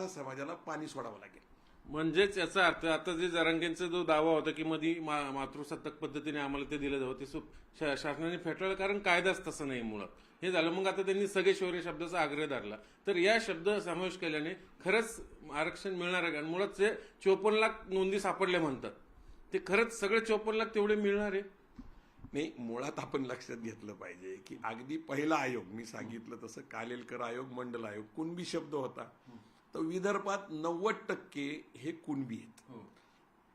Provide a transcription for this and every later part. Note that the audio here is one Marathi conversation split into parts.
मराठा समाजाला पाणी सोडावं लागेल. म्हणजेच याचा अर्थ आता जे जरांगेंचा जो दावा होता की मधी मा- मातृसत्ताक पद्धतीने आम्हाला ते दिलं जावं ते शा- शासनाने फेटाळलं कारण कायदाच तसं नाही मुळात. हे झालं मग आता त्यांनी सगळे शौर्य शब्दाचा आग्रह धरला. तर या शब्द समावेश केल्याने खरंच आरक्षण मिळणार आहे. का आणि मुळात ते चोपन्न लाख नोंदी सापडल्या म्हणतात. ते खरंच सगळे चोपन्न लाख तेवढे मिळणार आहे? नाही मुळात आपण लक्षात घेतलं पाहिजे की अगदी पहिला आयोग मी सांगितलं तसं कालेलकर आयोग मंडल आयोग कुणबी शब्द होता. तर विदर्भात नव्वद टक्के हे कुणबी आहेत.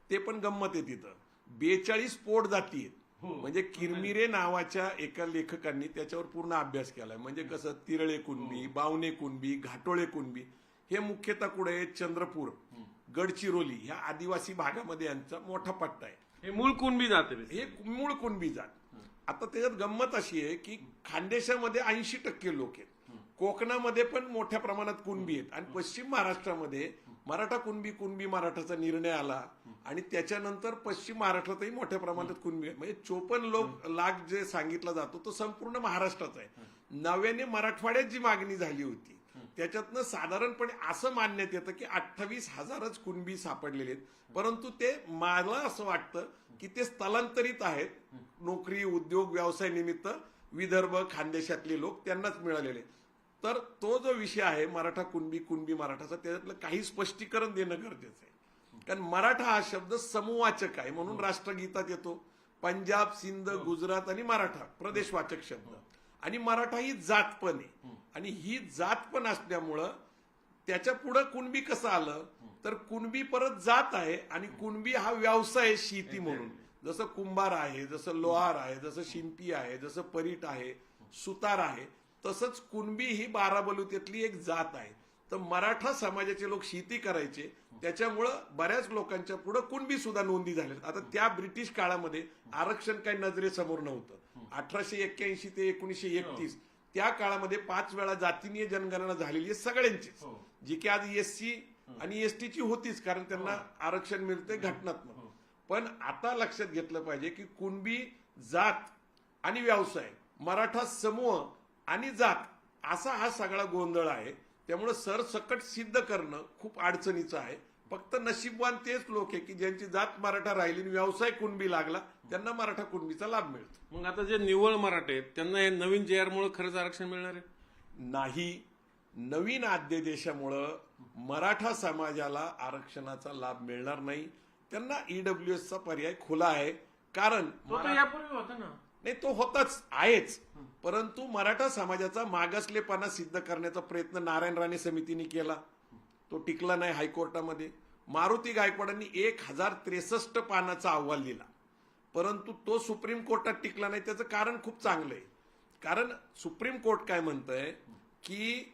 ते पण गंमत आहे तिथं. बेचाळीस पोट जाती आहेत. म्हणजे किरमिरे नावाच्या एका लेखकांनी त्याच्यावर पूर्ण अभ्यास केलाय. म्हणजे कसं तिरळे कुणबी बावणे कुणबी घाटोळे कुणबी हे मुख्यतः कुठे आहेत? चंद्रपूर गडचिरोली ह्या आदिवासी भागामध्ये यांचा मोठा पट्टा आहे. हे मूळ कुणबी जाते हे मूळ कुणबी जात. आता त्याच्यात गंमत अशी आहे की खानदेशामध्ये ऐंशी टक्के लोक आहेत. कोकणामध्ये पण मोठ्या प्रमाणात कुणबी आहेत. आणि पश्चिम महाराष्ट्रामध्ये मराठा कुणबी कुणबी मराठाचा निर्णय आला. आणि त्याच्यानंतर पश्चिम महाराष्ट्रातही मोठ्या प्रमाणात कुणबी आहे म्हणजे चोपन्न लोक लाख जे सांगितला जातो तो संपूर्ण महाराष्ट्राचा आहे. नव्याने मराठवाड्यात जी मागणी झाली होती त्याच्यातनं साधारणपणे असं मानण्यात येतं की अठ्ठावीस हजारच कुणबी सापडलेले आहेत. परंतु ते मला असं वाटतं की ते स्थलांतरित आहेत. नोकरी उद्योग व्यवसाय निमित्त विदर्भ खानदेशातले लोक त्यांनाच मिळालेले तर तो जो विषय आहे मराठा कुणबी कुणबी मराठाचा त्याच्यातलं काही स्पष्टीकरण देणं गरजेचं आहे. कारण मराठा हा शब्द समूहवाचक आहे म्हणून राष्ट्रगीतात येतो. पंजाब सिंध गुजरात आणि मराठा प्रदेशवाचक शब्द. आणि मराठा ही जात पण आहे. आणि ही जात पण असल्यामुळं त्याच्या पुढं कुणबी कसं आलं तर कुणबी परत जात आहे आणि कुणबी हा व्यवसाय आहे शेती म्हणून. जसं कुंभार आहे जसं लोहार आहे जसं शिंपी आहे जसं परीट आहे सुतार आहे तसंच कुणबी ही बाराबलुत्यातली एक जात आहे. तर मराठा समाजाचे लोक शेती करायचे त्याच्यामुळं बऱ्याच लोकांच्या पुढे कुणबी सुद्धा नोंदी झाल्या आता त्या ब्रिटिश काळामध्ये आरक्षण काही नजरेसमोर नव्हतं. अठराशे एक्क्याऐंशी ते एकोणीशे एकतीस त्या काळामध्ये पाच वेळा जातीनीय जनगणना झालेली आहे सगळ्यांचीच. जी की आज एससी आणि एसटीची होतीच कारण त्यांना आरक्षण मिळते घटनात्मक. पण आता लक्षात घेतलं पाहिजे की कुणबी जात आणि व्यवसाय मराठा समूह आणि जात. असा हा सगळा गोंधळ आहे. त्यामुळे सरसकट सिद्ध करणं खूप अडचणीचं आहे. फक्त नशीबवान तेच लोक आहे की ज्यांची जात मराठा राहिली आणि व्यवसाय कुणबी लागला त्यांना मराठा कुणबीचा लाभ मिळतो. मग आता जे निव्वळ मराठे आहेत त्यांना हे नवीन जे आर मुळे खरंच आरक्षण मिळणार आहे? नाही. नवीन अध्यादेशामुळं मराठा समाजाला आरक्षणाचा लाभ मिळणार नाही. त्यांना ईडब्ल्यू चा पर्याय खुला आहे. कारण यापूर्वी होता ना. नाही तो होताच आहेच. परंतु मराठा समाजाचा मागासलेपणा सिद्ध करण्याचा प्रयत्न नारायण राणे समितीने केला. तो टिकला नाही हायकोर्टामध्ये. मारुती गायकवाडांनी एक हजार त्रेसष्ट पानाचा अहवाल दिला. परंतु तो सुप्रीम कोर्टात टिकला नाही त्याचं कारण खूप चांगलं आहे. कारण सुप्रीम कोर्ट काय म्हणतंय की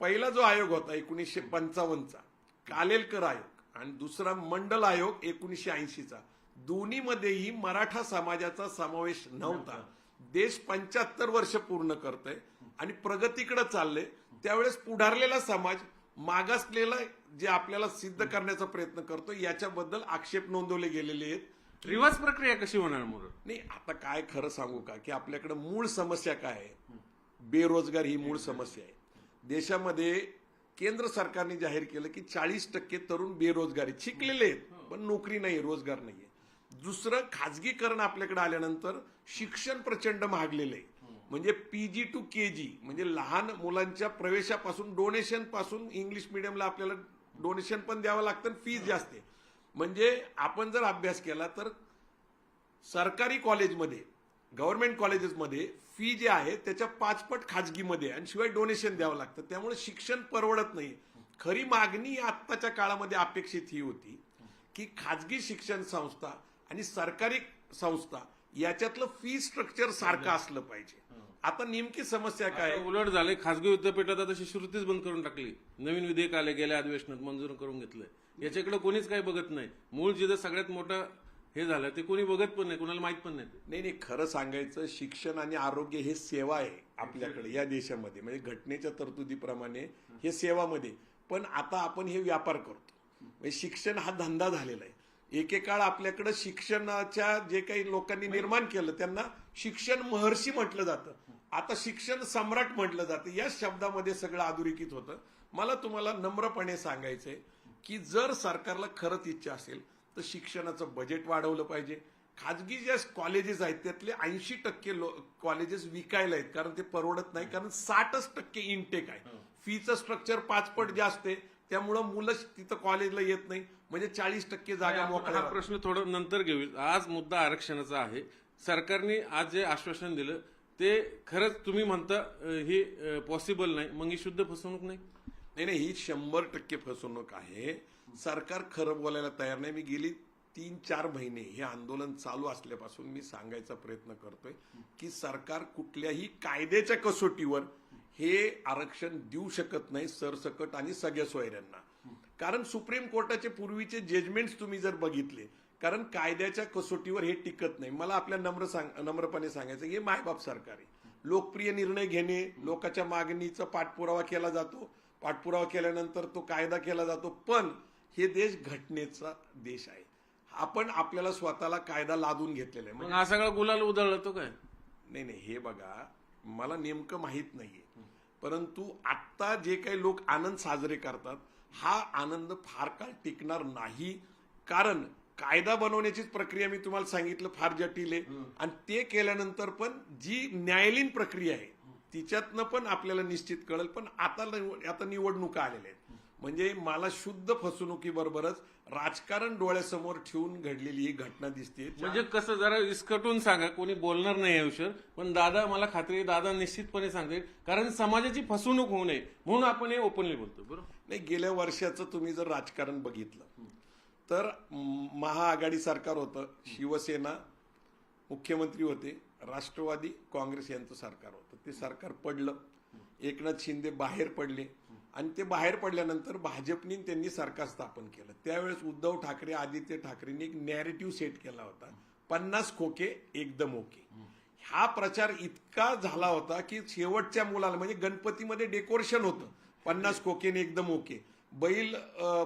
पहिला जो आयोग होता एकोणीसशे पंचावन्नचा कालेलकर आयोग आणि दुसरा मंडल आयोग एकोणीसशे ऐंशीचा दोन्हीमध्येही मराठा समाजाचा समावेश नव्हता. देश पंच्याहत्तर वर्ष पूर्ण करतोय आणि प्रगतीकडे चाललंय. त्यावेळेस पुढारलेला समाज मागासलेला जे आपल्याला सिद्ध करण्याचा प्रयत्न करतो याच्याबद्दल आक्षेप नोंदवले गेलेले आहेत. रिवर्स प्रक्रिया कशी होणार मग नाही आता काय खरं सांगू का की आपल्याकडे मूळ समस्या काय आहे? बेरोजगार ही मूळ समस्या आहे. देशामध्ये केंद्र सरकारने जाहीर केलं की चाळीस टक्के तरुण बेरोजगारी शिकलेले आहेत पण नोकरी नाही रोजगार नाहीये. दुसरं खाजगीकरण आपल्याकडे आल्यानंतर शिक्षण प्रचंड महागलेलं आहे. म्हणजे पी जी टू के जी म्हणजे लहान मुलांच्या प्रवेशापासून डोनेशनपासून इंग्लिश मिडियमला आपल्याला डोनेशन पण द्यावं लागतं फीज जास्त आहे. म्हणजे आपण जर अभ्यास केला तर सरकारी कॉलेजमध्ये गव्हर्नमेंट कॉलेजेसमध्ये फी जे आहे त्याच्या पाचपट खाजगीमध्ये आणि शिवाय डोनेशन द्यावं लागतं. त्यामुळे शिक्षण परवडत नाही. खरी मागणी आत्ताच्या काळामध्ये अपेक्षित ही होती की खाजगी शिक्षण संस्था आणि सरकारी संस्था याच्यातलं फी स्ट्रक्चर सारखं असलं पाहिजे. आता नेमकी समस्या काय? उलट झाले खासगी विद्यापीठात आता शिष्यवृत्तीच बंद करून टाकली. नवीन विधेयक आले गेल्या अधिवेशनात मंजूर करून घेतलंय. याच्याकडे कोणीच काही बघत नाही. मूळ जिथं सगळ्यात मोठं हे झालं ते कोणी बघत पण नाही कोणाला माहीत पण नाही नाही नाही खरं सांगायचं शिक्षण आणि आरोग्य हे सेवा आहे आपल्याकडे या देशामध्ये. म्हणजे घटनेच्या तरतुदीप्रमाणे हे सेवामध्ये. पण आता आपण हे व्यापार करतो. म्हणजे शिक्षण हा धंदा झालेला आहे. एकेकाळ आपल्याकडे शिक्षणाच्या जे काही लोकांनी निर्माण केलं त्यांना शिक्षण महर्षी म्हटलं जातं. आता शिक्षण सम्राट म्हटलं जातं. या शब्दामध्ये सगळं अधोरेखित होतं. मला तुम्हाला नम्रपणे सांगायचंय की जर सरकारला खरंच इच्छा असेल तर शिक्षणाचं बजेट वाढवलं पाहिजे. खाजगी ज्या कॉलेजेस आहेत त्यातले ऐंशी टक्के कॉलेजेस विकायला आहेत कारण ते परवडत नाही कारण साठच टक्के इनटेक आहे. फीचं स्ट्रक्चर पाच पट जास्त आहे. त्यामुळं मुलं तिथं कॉलेजला येत नाही. म्हणजे चाळीस टक्के जागा मोकळ्या हा. प्रश्न थोडं नंतर घेऊ आज मुद्दा आरक्षणाचा आहे. सरकारने आज जे आश्वासन दिलं ते खरंच तुम्ही म्हणता हे पॉसिबल नाही. मग ही शुद्ध फसवणूक नाही? नाही नाही ही शंभर टक्के फसवणूक आहे. सरकार खरं बोलायला तयार नाही. मी गेली तीन चार महिने हे आंदोलन चालू असल्यापासून मी सांगायचा प्रयत्न करतोय की सरकार कुठल्याही कायद्याच्या कसोटीवर हे आरक्षण देऊ शकत नाही सरसकट आणि सगळ्या सोयऱ्यांना. कारण सुप्रीम कोर्टाचे पूर्वीचे जजमेंट्स तुम्ही जर बघितले कारण कायद्याच्या कसोटीवर हे टिकत नाही. मला आपल्या नम्र सांग नम्रपणे सांगायचं हे मायबाप सरकार आहे. लोकप्रिय निर्णय घेणे लोकांच्या मागणीचा पाठपुरावा केला जातो. पाठपुरावा केल्यानंतर तो कायदा केला जातो. पण हे देश घटनेचा देश आहे. आपण आपल्याला स्वतःला कायदा लादून घेतलेला आहे. मग हा सगळा गुलाल उधळला तो काय? नाही नाही हे बघा. मला नेमकं माहीत नाहीये. परंतु आत्ता जे काही लोक आनंद साजरे करतात हा आनंद फार काळ टिकणार नाही. कारण कायदा बनवण्याचीच प्रक्रिया मी तुम्हाला सांगितलं फार जटिल आहे. आणि ते केल्यानंतर पण जी न्यायालयीन प्रक्रिया आहे तिच्यातनं पण आपल्याला निश्चित कळेल. पण आता आता निवडणुका आलेल्या आहेत. म्हणजे मला शुद्ध फसवणुकीबरोबरच राजकारण डोळ्यासमोर ठेवून घडलेली ही घटना दिसते म्हणजे कसं जरा विस्कटून सांगा कोणी बोलणार नाही विषयावर पण दादा मला खात्री आहे दादा निश्चितपणे सांगते कारण समाजाची फसवणूक होऊ नये म्हणून आपण हे ओपनली बोलतो बरोबर? नाही गेल्या वर्षाचं तुम्ही जर राजकारण बघितलं तर महाआघाडी सरकार होतं शिवसेना मुख्यमंत्री होते राष्ट्रवादी काँग्रेस यांचं सरकार होतं. ते सरकार पडलं. एकनाथ शिंदे बाहेर पडले. आणि ते बाहेर पडल्यानंतर भाजपनी त्यांनी सरकार स्थापन केलं. त्यावेळेस उद्धव ठाकरे आदित्य ठाकरेंनी एक नॅरेटिव्ह सेट केला होता. पन्नास खोके एकदम ओके. हा प्रचार इतका झाला होता की शेवटच्या मुलाला म्हणजे गणपतीमध्ये डेकोरेशन होतं. पन्नास खोकेने एकदम ओके. बैल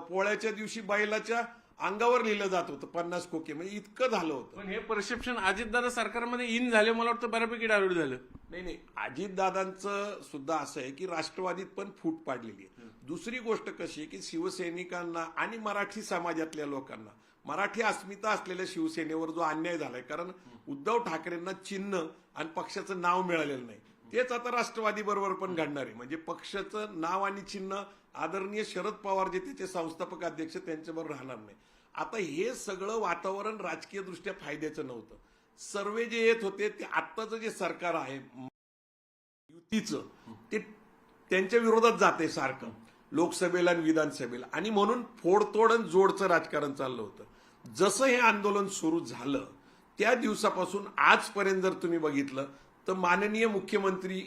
पोळ्याच्या दिवशी बैलाच्या अंगावर लिहिलं जात होतं पन्नास खोके. म्हणजे इतकं झालं होतं. पण हे परसेप्शन अजितदादा सरकारमध्ये इन झाले मला वाटतं बऱ्यापैकी डायव्हर्ट झालं. नाही नाही. अजितदादांचं सुद्धा असं आहे की राष्ट्रवादीत पण फूट पाडलेली आहे. दुसरी गोष्ट कशी आहे की शिवसैनिकांना आणि मराठी समाजातल्या लोकांना मराठी अस्मिता असलेल्या शिवसेनेवर जो अन्याय झालाय कारण उद्धव ठाकरेंना चिन्ह आणि पक्षाचं नाव मिळालेलं नाही. तेच आता राष्ट्रवादी बरोबर पण घडणार आहे. म्हणजे पक्षाचं नाव आणि चिन्ह आदरणीय शरद पवार जे त्याचे संस्थापक अध्यक्ष त्यांच्याबरोबर राहणार नाही. आता हे सगळं वातावरण राजकीय दृष्ट्या फायद्याचं नव्हतं. सर्वे जे येत होते ते आत्ताचं जे सरकार आहे युतीचं ते त्यांच्या विरोधात जाते सारखं. लोकसभेला आणि विधानसभेला. आणि म्हणून फोडतोड आणि जोडचं राजकारण चाललं होतं. जसं हे आंदोलन सुरू झालं त्या दिवसापासून आजपर्यंत जर तुम्ही बघितलं तर माननीय मुख्यमंत्री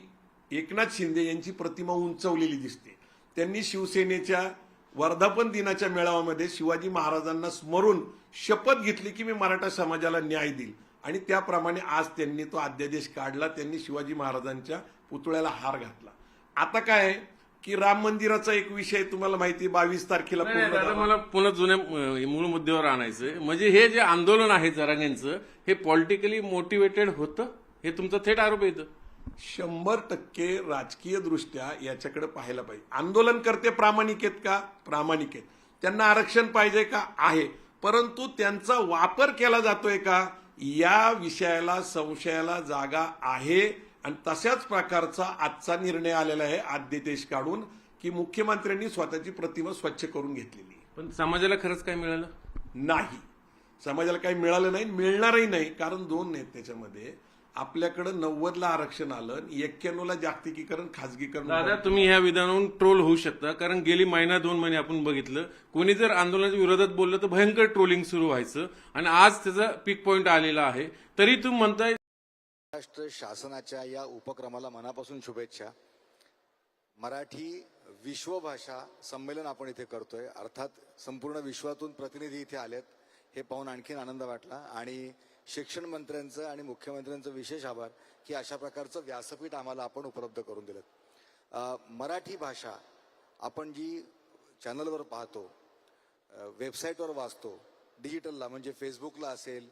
एकनाथ शिंदे यांची प्रतिमा उंचवलेली दिसते. त्यांनी शिवसेनेच्या वर्धापन दिनाच्या मेळाव्यामध्ये शिवाजी महाराजांना स्मरून शपथ घेतली की मी मराठा समाजाला न्याय देईल. आणि त्याप्रमाणे आज त्यांनी तो अध्यादेश काढला त्यांनी शिवाजी महाराजांच्या पुतळ्याला हार घातला. आता काय की राम मंदिराचा एक विषय तुम्हाला माहिती बावीस तारखेला दादा. मला पुन्हा जुन्या मूळ मुद्द्यावर आणायचंय. म्हणजे हे जे आंदोलन आहे जरांगेंचं हे पॉलिटिकली मोटिवेटेड होतं? हे तुमचा थेट आरोप येतं शंभर टक्के राजकीय दृष्ट्या याच्याकडे पाहायला पाहिजे. आंदोलनकर्ते प्रामाणिक आहेत का? प्रामाणिक आहेत. त्यांना आरक्षण पाहिजे का? आहे. परंतु त्यांचा वापर केला जातोय का? या विषयाला संशयाला जागा आहे आणि तशाच प्रकारचा आजचा निर्णय आलेला आहे आद्यदेश काढून की मुख्यमंत्र्यांनी स्वतःची प्रतिमा स्वच्छ करून घेतलेली. पण समाजाला खरंच काय मिळालं? नाही. समाजाला काही मिळालं नाही मिळणारही नाही कारण दोन आहेत त्याच्यामध्ये. आपल्याकडं नव्वदला आरक्षण आलं एक्क्याण्णवला जागतिकीकरण खाजगीकरण दादा तुम्ही ह्या विधानावरून ट्रोल होऊ शकता कारण गेली महिना दोन महिने आपण बघितलं कोणी जर आंदोलनाच्या विरोधात बोललं तर भयंकर ट्रोलिंग सुरू व्हायचं आणि आज त्याचा पीक पॉइंट आलेला आहे. तरी तुम्ही म्हणताय महाराष्ट्र शासनाच्या या उपक्रमाला मनापासून शुभेच्छा. मराठी विश्वभाषा संमेलन आपण इथे करतोय अर्थात संपूर्ण विश्वातून प्रतिनिधी इथे आलेत हे पाहून आणखीन आनंद वाटला. आणि शिक्षण मंत्र्यांचं आणि मुख्यमंत्र्यांचं विशेष आभार की अशा प्रकारचं व्यासपीठ आम्हाला आपण उपलब्ध करून दिलं. मराठी भाषा आपण जी चॅनलवर पाहतो वेबसाईटवर वाचतो डिजिटलला म्हणजे फेसबुकला असेल